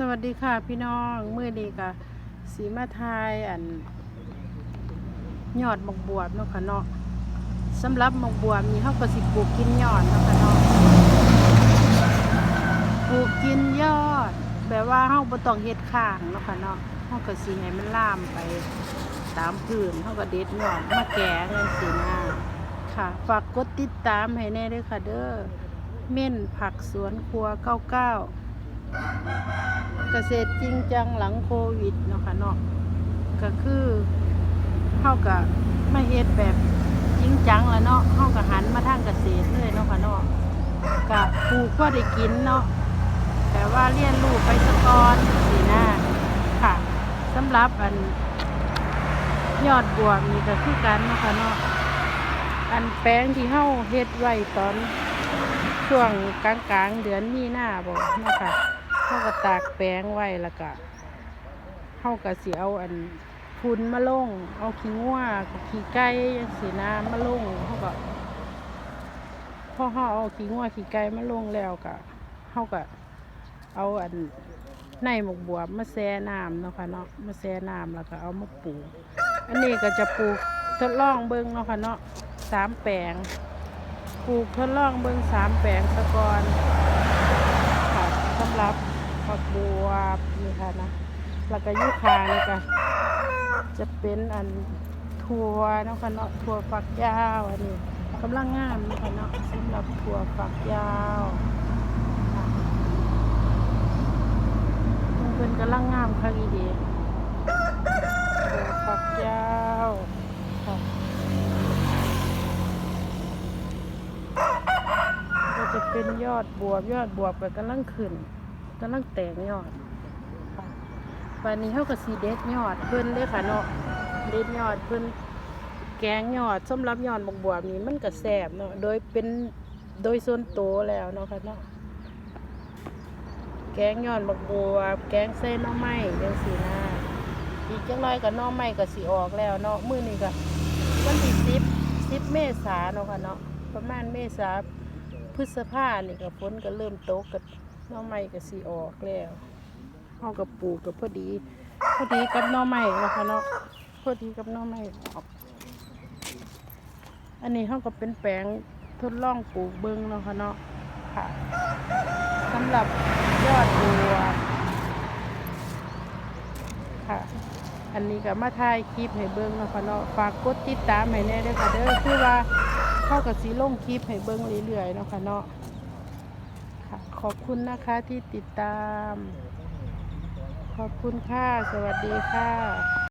สวัสดีค่ะพี่น้องมื่อดีกะสีมาทายอันยอดมกบวบเนาะค่ะเนาะสำหรับมกบวบนี่เขาก็สิปลูกกินยอดเนาะค่ะเนาะปลูกกินยอดแบบว่าเขาบ่ต้องเฮ็ดข้างเนาะค่ะเนาะเขาก็สิให้มันล่ามไปตามพื้นเขาก็เด็ดยอดมาแกงจังซี่นะค่ะฝากกดติดตามให้แน่ด้วยค่ะเด้อเม่นผักสวนครัว99เก้า เกษตรจริงจังหลังโควิดเนาะค่ะเนาะก็คือเฮาก็มาเฮ็ดแบบจริงจังแล้วเนาะเฮาก็หันมาทางเกษตรเลยเนาะค่ะเนาะก็ปลูกพอได้กินเนาะแต่ว่าเรียนรู้ไปสะกอนสินะค่ะสำหรับอันยอดบวบนี่ก็คือกันเนาะค่ะเนาะอันแปลงที่เฮาเฮ็ดไว้ตอนช่วงกลางๆเดือนมีหน้าบ่เนะคะ เขาก็ตากแป้งไว้แล้วก็เขาก็สิเอาอันพุนมาลง เอาขี้งัวขี้ไก่ยังสีน้ำมาลงเขาก็พอเขาเอาขี้งัวขี้ไก่มาลงแล้วก็เขาก็เอาอันในหมกบวบมาแช่น้ำเนาะค่ะเนาะมาแช่น้ำแล้วก็เอามาปลูกอันนี้ก็จะปลูกทดลองเบิ้งเนาะค่ะเนาะสามแปลงปลูกทดลองเบิ้งสามแปลงสะกอนค่ะสำหรับ ผักบัวนี่ค่ะนะแล้วก็ยูคานี่ก็จะเป็นอันถั่วนะค่ะเนาะถั่วฝักยาวอันนี้กำลังงามนะค่ะเนาะสำหรับถั่วฝักยาวค่ะมันเป็นกำลังงามค่ะอีเดีถั่วฝักยาวค่ะก็จะเป็นยอดบวบยอดบวบก็กำลังขึ้น กำลังแตกยอดวันนี้เขาก็สีเด็ดยอดเพิ่นเลยค่ะเนาะเด็ดยอดเพิ่นแกงยอดสำหรับยอดบวบวบนี่มันก็แซ่บเนาะโดยเป็นโดยส่วนตัวแล้วเนาะค่ะเนาะแกงยอดบวบวบแกงเส้นน้อไม้จังสีหนะอีกจังน้อยก็หน้องไม้ก็สีออกแล้วเนาะมื้อนี้ก็วันที่สิบสิบเมษาเนาะค่ะเนาะประมาณเมษาพฤษภานี่ก็ฝนก็เริ่มตกกับ หน่อไม้ก็สีออกแล้วเฮากับปลูกกับพอดี พอดีกับหน่อไม้นะคะเนาะพอดีกับหน่อไม้ออก อันนี้เฮาก็เป็นแปลงทดลองปลูกเบิ่งเนาะค่ะเนาะค่ะสำหรับยอดบัวค่ะ อันนี้ก็มาถ่ายคลิปให้เบิ่งเนาะค่ะเนาะฝากกดติดตามให้แน่เด้ค่ะเด้อคือว่าเข้ากับสีลงคลิปให้เบิ้งเรื่อยๆเนาะค่ะเนาะ ค่ะ ขอบคุณนะคะที่ติดตาม ขอบคุณค่ะ สวัสดีค่ะ